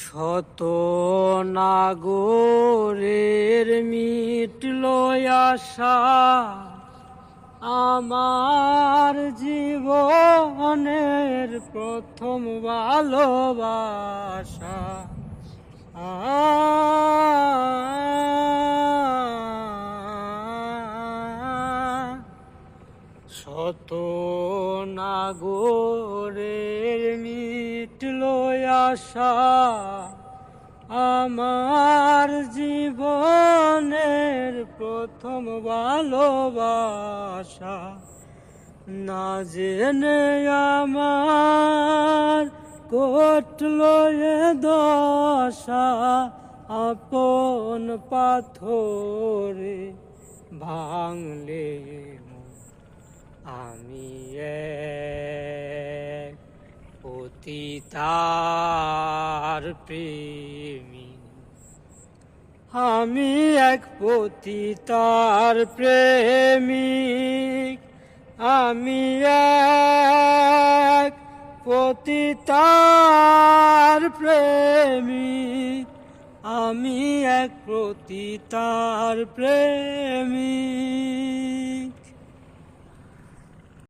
শত নাগরের মিটল আশা আমার জীবনের প্রথম ভালোবাসা। শত নাগরের মিটল আশা আমার জীবনের প্রথম ভালোবাসা। না জেনে আমার কটল দশা আপন পাথরে ভাঙলে পতিতার প্রেমী। আমি এক পতিতার প্রেমিক। আমি এক পতিতার প্রেমিক। আমি এক পতিতার প্রেমিক।